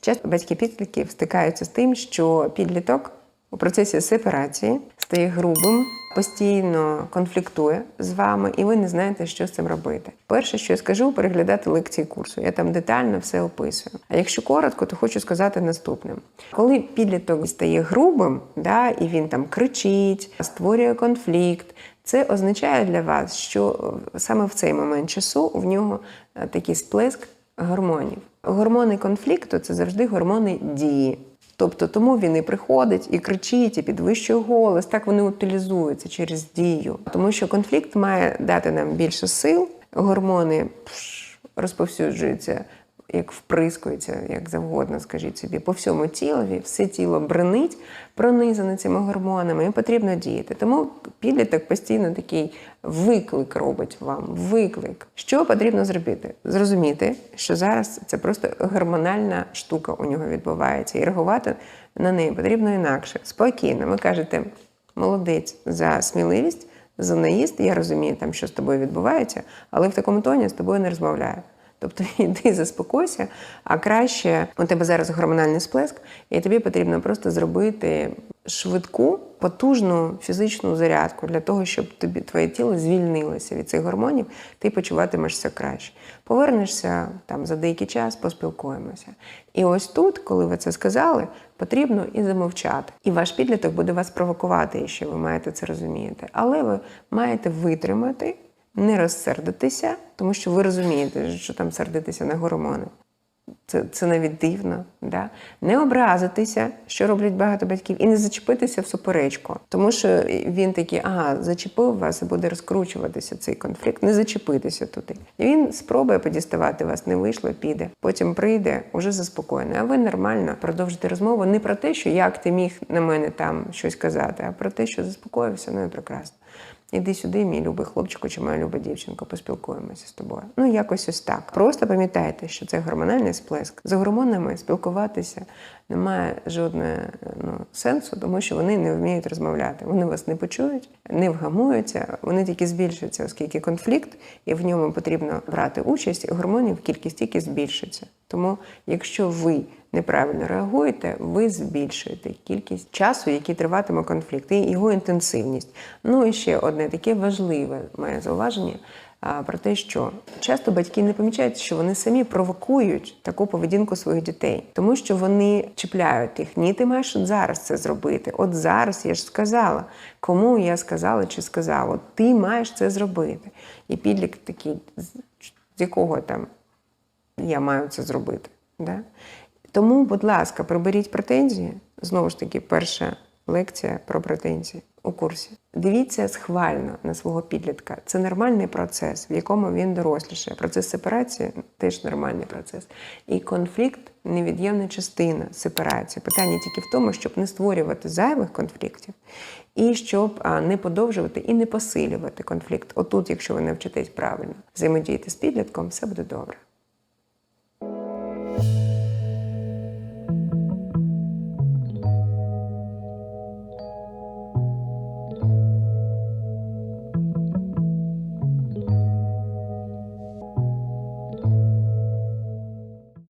Часто батьки підлітків стикаються з тим, що підліток у процесі сепарації стає грубим, постійно конфліктує з вами, і ви не знаєте, що з цим робити. Перше, що я скажу, переглядати лекції курсу. Я там детально все описую. А якщо коротко, то хочу сказати наступне: коли підліток стає грубим, да, і він там кричить, створює конфлікт. Це означає для вас, що саме в цей момент часу в нього е, такий сплеск гормонів. Гормони конфлікту це завжди гормони дії. Тобто тому він і приходить, і кричить, і підвищує голос. Так вони утилізуються через дію. Тому що конфлікт має дати нам більше сил, гормони пш, розповсюджуються, як вприскуються, як завгодно, скажіть собі, по всьому тілові, все тіло бренить, пронизане цими гормонами, і потрібно діяти. Тому підліток постійно такий виклик робить вам. Виклик. Що потрібно зробити? Зрозуміти, що зараз це просто гормональна штука у нього відбувається, і реагувати на неї потрібно інакше. Спокійно. Ви кажете, молодець за сміливість, за наїзд, я розумію, там, що з тобою відбувається, але в такому тоні з тобою не розмовляю. Тобто йди заспокойся, а краще у тебе зараз гормональний сплеск, і тобі потрібно просто зробити швидку, потужну фізичну зарядку для того, щоб тобі твоє тіло звільнилося від цих гормонів, ти почуватимешся краще. Повернешся там за деякий час, поспілкуємося. І ось тут, коли ви це сказали, потрібно і замовчати. І ваш підліток буде вас провокувати, і що ви маєте це розуміти. Але ви маєте витримати не розсердитися, тому що ви розумієте, що там сердитися на гормони. Це, це навіть дивно. Да? Не образитися, що роблять багато батьків, і не зачепитися в суперечку. Тому що він такий, ага, зачепив вас і буде розкручуватися цей конфлікт, не зачепитися туди. І він спробує подіставати вас, не вийшло, піде. Потім прийде, уже заспокоєний. А ви нормально продовжите розмову не про те, що як ти міг на мене там щось казати, а про те, що заспокоївся, ну і прекрасно. Іди сюди, мій любий хлопчику чи моя люба дівчинка, поспілкуємося з тобою. Ну, якось ось так. Просто пам'ятайте, що це гормональний сплеск. З гормонами спілкуватися немає жодного ну, сенсу, тому що вони не вміють розмовляти. Вони вас не почують, не вгамуються, вони тільки збільшуються, оскільки конфлікт, і в ньому потрібно брати участь, і гормонів кількість тільки збільшиться. Тому, якщо ви неправильно реагуєте, ви збільшуєте кількість часу, який триватиме конфлікт, і його інтенсивність. Ну і ще одне таке важливе моє зауваження. Про те, що часто батьки не помічають, що вони самі провокують таку поведінку своїх дітей, тому що вони чіпляють їх. Ні, ти маєш от зараз це зробити. От зараз я ж сказала, кому я сказала чи сказала, от ти маєш це зробити. І підлік такий, з якого там я маю це зробити. Да? Тому, будь ласка, приберіть претензії. Знову ж таки, перша лекція про претензії у курсі. Дивіться схвально на свого підлітка. Це нормальний процес, в якому він доросліше. Процес сепарації теж нормальний процес. І конфлікт невід'ємна частина сепарації. Питання тільки в тому, щоб не створювати зайвих конфліктів і щоб не подовжувати і не посилювати конфлікт. Отут, якщо ви навчитесь правильно взаємодіяти з підлітком, все буде добре.